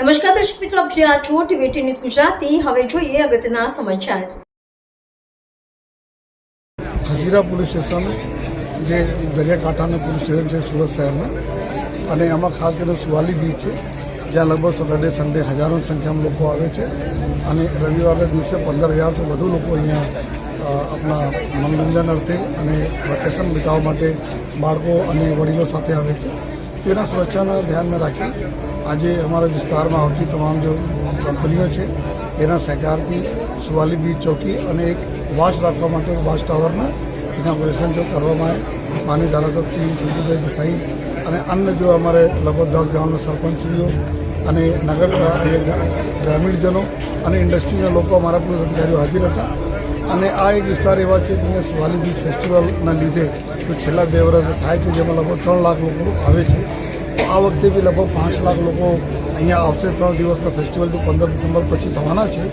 નમસ્કાર દર્શક મિત્રો, આપ જ્યાં છો ટીવી ન્યૂઝ ગુજરાતી. હવે જોઈએ અગત્યના સમાચાર. હજીરા પોલીસ સ્ટેશન, જે દરિયાકાંઠાનું પોલીસ સ્ટેશન છે સુરત શહેરમાં અને એમાં ખાસ કરીને સુવાલી બીચ છે, જ્યાં લગભગ સેટરડે સન્ડે હજારોની સંખ્યામાં લોકો આવે છે, અને રવિવારના દિવસે પંદર હજારથી વધુ લોકો અહીંયા આપણા મનોરંજન અર્થે અને વેકેશન વિતાવવા માટે બાળકો અને વડીલો સાથે આવે છે. તેના સુરક્ષાના ધ્યાનમાં રાખી આજે અમારા વિસ્તારમાં આવતી તમામ જે કંપનીઓ છે, એના સહકારથી સુવાલી બીચ ચોકી અને એક વોચ રાખવા માટે વોચ ટાવરના ઇનોગ્રેશન જો કરવામાં આવે માની ધારાસભ્ય શ્રી સંજયભાઈ દેસાઈ અને અન્ય જો અમારે લગભગ દસ ગામના સરપંચશ્રીઓ અને નગર ગ્રામીણજનો અને ઇન્ડસ્ટ્રીના લોકો અમારા પોલીસ અધિકારીઓ હાજર હતા. અને આ એક વિસ્તાર એવા છે કે સુવાલી બીચ ફેસ્ટિવલના લીધે છેલ્લા બે વર્ષ થાય છે, જેમાં લગભગ ત્રણ લાખ લોકો આવે છે. તો આ વખતે બી લગભગ પાંચ લાખ લોકો અહીંયા આવશે. ત્રણ દિવસના ફેસ્ટિવલ તો પંદર ડિસેમ્બર પછી થવાના છે.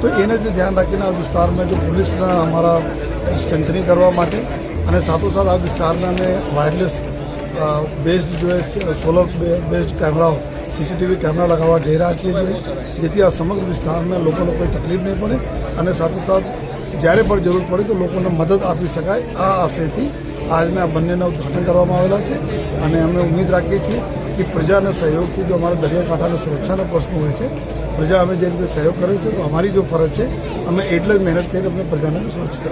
તો એને જો ધ્યાન રાખીને આ વિસ્તારમાં જો પોલીસના અમારા સ્ટ્રેન્થનિંગ કરવા માટે અને સાથોસાથ આ વિસ્તારને અમે વાયરલેસ બેઝડ જો સોલર બેઝડ કેમેરાઓ સીસીટીવી કેમેરા લગાવવા જઈ રહ્યા છીએ જોઈએ જેથી આ સમગ્ર વિસ્તારમાં લોકોને કોઈ તકલીફ નહીં પડે અને સાથોસાથ જ્યારે પણ જરૂર પડે તો લોકોને મદદ આપી શકાય આ આશયથી આજના બંનેના ઉદ્ઘાટન કરવામાં આવેલા છે અને અમે ઉમ્મીદ રાખીએ છીએ કે પ્રજાના સહયોગથી જો અમારા દરિયાકાંઠાના સુરક્ષાના પ્રશ્નો હોય છે, પ્રજા અમે જે રીતે સહયોગ કરે છે, તો અમારી જો ફરજ છે, અમે એટલે જ મહેનત કરીને અમે પ્રજાને સુરક્ષિત